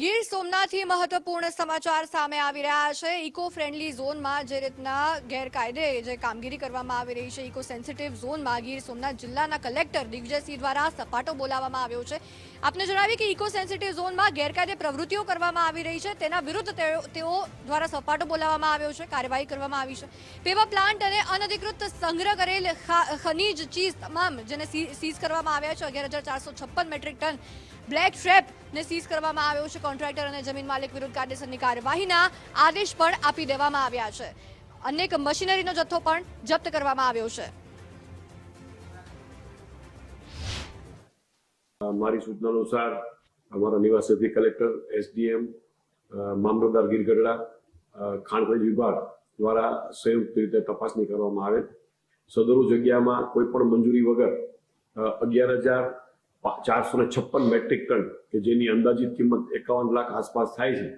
ગીર સોમનાથથી મહત્વપૂર્ણ સમાચાર સામે આવી રહ્યા છે. ઇકો ફ્રેન્ડલી ઝોનમાં જે રીતના ગેરકાયદે જે કામગીરી કરવામાં આવી રહી છે ઇકો સેન્સિટિવ ઝોનમાં ગીર સોમનાથ જિલ્લાના કલેક્ટર દિગ્વિજયસિંહ દ્વારા સપાટો બોલાવવામાં આવ્યો છે. આપને જણાવીએ કે ઇકો સેન્સિટિવ ઝોનમાં ગેરકાયદે પ્રવૃત્તિઓ કરવામાં આવી રહી છે. તેના વિરુદ્ધ તેઓ દ્વારા સપાટો બોલાવવામાં આવ્યો છે. કાર્યવાહી કરવામાં આવી છે. પેવા પ્લાન્ટ અને અનધિકૃત સંગ્રહ કરેલ ખનીજ ચીજ તમામ જેને સીઝ કરવામાં આવ્યા છે. અગિયાર મેટ્રિક ટન બ્લેક ટ્રેપ ને સીઝ કરવામાં આવ્યો છે. કોન્ટ્રાક્ટર અને જમીન માલિક વિરુદ્ધ કાયદેસરની કાર્યવાહીના આદેશ પણ આપી દેવામાં આવ્યા છે. અનેક મશીનરીનો જથ્થો પણ જપ્ત કરવામાં આવ્યો છે. મારી સૂચના અનુસાર અમારા નિવાસી કલેક્ટર એસડીએમ મામલતદાર ગીરગઢડા અ, ખાણ વિભાગ દ્વારા સંયુક્ત રીતે તપાસણી કરવામાં આવે સદરુ જગ્યામાં કોઈ પણ મંજૂરી વગર અગિયાર હજાર ચારસો ને છપ્પન મેટ્રિક ટન, કે જેની અંદાજિત કિંમત એકાવન લાખ આસપાસ થાય છે,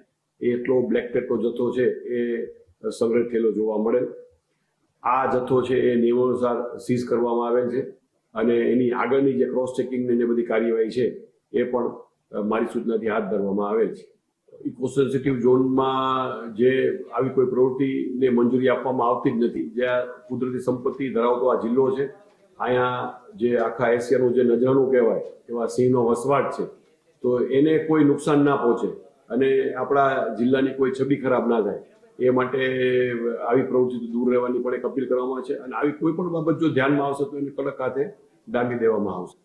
એ એટલો બ્લેક પેટનો જથ્થો છે, એ સંગ્રહ થયેલો જોવા મળેલ. આ જથ્થો છે એ નિયમો અનુસાર સીઝ કરવામાં આવેલ છે અને એની આગળની જે ક્રોસ ચેકિંગની જે બધી કાર્યવાહી છે, એ પણ મારી સૂચનાથી હાથ ધરવામાં આવેલ છે. ઇકો સેન્સિટિવ ઝોનમાં જે આવી કોઈ પ્રવૃત્તિને મંજૂરી આપવામાં આવતી જ નથી, જ્યાં કુદરતી સંપત્તિ ધરાવતો આ જિલ્લો છે અહીંયા જે આખા એશિયાનું જે નજરાણું કહેવાય, એવા સિંહનો વસવાટ છે, તો એને કોઈ નુકસાન ના પહોંચે અને આપણા જિલ્લાની કોઈ છબી ખરાબ ના થાય. એ માટે આવી પ્રવૃત્તિથી દૂર રહેવાની પણ એક અપીલ કરવામાં છે અને આવી કોઈ પણ બાબત જો ધ્યાનમાં આવશે તો એને કડક હાથે દાંડી દેવામાં આવશે.